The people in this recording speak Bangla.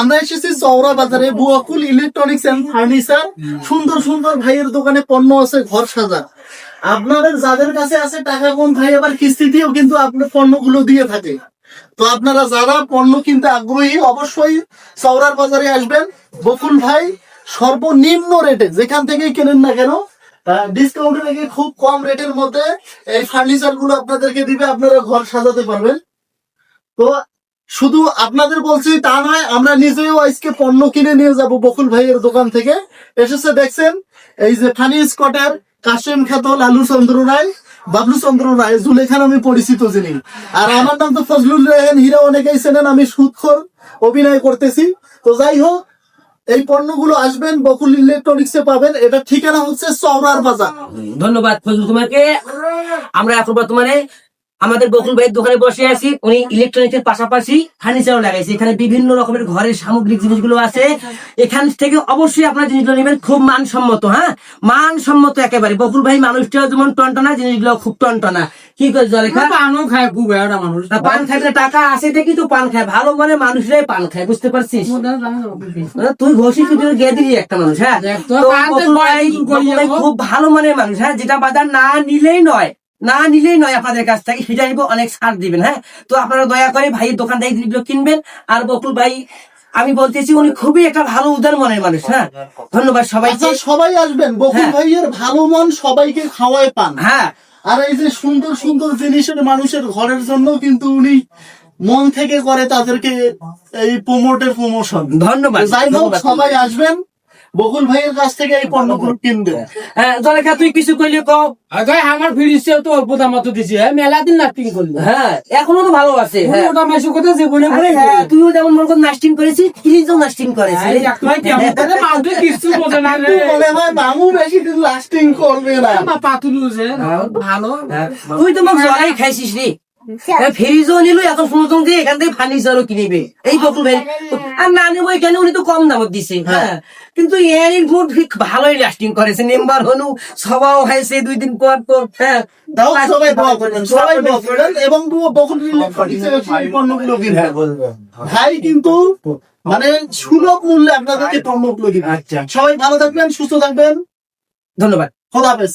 আমরা এসেছি চৌরা বাজারে। Buakul electronics and furniture. সুন্দর সুন্দর ভাইয়ের দোকানে পণ্য আছে ঘর সাজা। আপনাদের যাদের কাছে আছে টাকা কম ভাই আবার কিস্তিতেও কিন্তু আপনার পণ্যগুলো দিয়ে থাকে। তো আপনারা যারা পণ্য কিনতে আগ্রহী অবশ্যই চৌরার বাজারে আসবেন। বকুল ভাই সর্বনিম্ন রেটে যেখান থেকে কেনেন না কেন ডিসকাউন্ট রেখে খুব কম রেটের মধ্যে এই ফার্নিচারগুলো আপনাদেরকে দিবে আপনারা ঘর সাজাতে পারবেন। তো শুধু আপনাদের বলছি তা নয়, আমরা নিজেও আজকে পণ্য কিনে নিয়ে যাব বকুল ভাইয়ের দোকান থেকে। এসেছে দেখছেন, এই যে ফানি স্কটের, কাশেম খ্যাত লালু চন্দ্র রায়, বাবলু চন্দ্র রায় জুলেখা নামে পরিচিত যিনি। আর আমার নাম তো ফজলুল রেহান, হীরা অনেকেই চেনেন, আমি সুৎখর অভিনয় করতেছি। তো যাই হোক, এই পণ্যগুলো আসবেন, বকুল ইলেকট্রনিক্স এ পাবেন। এটা ঠিকানা হচ্ছে চৌরার বাজার। ধন্যবাদ ফজল তোমাকে আমরা এখন বর্তমানে আমাদের বকুল ভাইয়ের দোকানে বসে আছি উনি ইলেকট্রনিক্স এর পাশাপাশি ফার্নিচারও লাগাইছে। এখানে বিভিন্ন রকমের ঘরের সামগ্রিক জিনিসগুলো আছে। এখান থেকে অবশ্যই আপনার জিনিসগুলো নেবেন খুব মানসম্মত হ্যাঁ? মানসম্মত একেবারে। বকুল ভাই মানুষটাও যেমন টনটনা জিনিসগুলো খুব টনটনা। কি করে জলেখা? পানও খায় খুব একটা মানুষ। পান খায় টাকা আছে দেখি তো পান খায়। ভালো মানে মানুষরাই পান খায় বুঝতে পারছিস? তুই ঘষি শুধু গিয়ে দিলি একটা মানুষ হ্যাঁ। খুব ভালো মানের মানুষ হ্যাঁ? যেটা বাজার না নিলেই নয় না নিলেই নয় আপনাদের কাছ থেকে। সেটা নিব অনেক ছাড় দিবেন হ্যাঁ? তো আপনারা দয়া করে ভাইয়ের দোকান থেকে জিনিসগুলো কিনবেন। আর বকুল ভাই আমি বলতেছি উনি খুবই একটা ভালো উদার মনের মানুষ হ্যাঁ? ধন্যবাদ সবাইকে। আচ্ছা সবাই আসবেন। বকুল হ্যাঁ। ভাইয়ের ভালো মন সবাইকে খাওয়ায় পান। হ্যাঁ। আর এই যে সুন্দর সুন্দর জিনিসের মানুষের ঘরের জন্য কিন্তু উনি মন থেকে করে তাদেরকে এই প্রমোটের প্রমোশন ধন্যবাদ যাই হোক ধন্যবাদ। সবাই আসবেন। বকুল ভাইয়ের কাছ থেকে এই পণ্যগুলো কিনবেন হ্যাঁ জলেখা তুই কিছু কইলে কও। আগে আমার ফিরিসে তো অল্প দাম তো দিছি। হ্যাঁ মেলা দিন নাস্টিং করল। হ্যাঁ এখনও তো ভালো আছে হ্যাঁ। ওটা মাসে কথা যে বলে বলে হ্যাঁ, তুইও যেমন মনে কর নাস্টিং করেছিস ফ্রিজও নাস্টিং করেছিস। মাউন্টে কিছু বোঝে না রে। কিন্তু হয় মামু বেশি দিন লাস্টিং করবে না। পাতুলু যে ভালো। তুই তো মোক জলাই খাইছিস রে। হ্যাঁ, ফ্রিজও নিল এত সুন্দর দিয়ে এখান থেকে ফার্নিচারও কিনিবে। এই বকুল ভাই আর না নেব এখানে উনি তো কম দামত দিছে। হ্যাঁ। কিন্তু এর ইনপুট ভালোই লাস্টিং করেছে মেম্বার হনু সবাও হয়েছে দুই দিন পর পর হ্যাঁ। সবাই সবাই করবেন এবং বকুল ভাই কিন্তু মানে সুলভ মূল্যে আপনাদেরকে পণ্যগুলো কিনবেন সবাই ভালো থাকবেন সুস্থ থাকবেন। ধন্যবাদ। খোদা হাফেজ।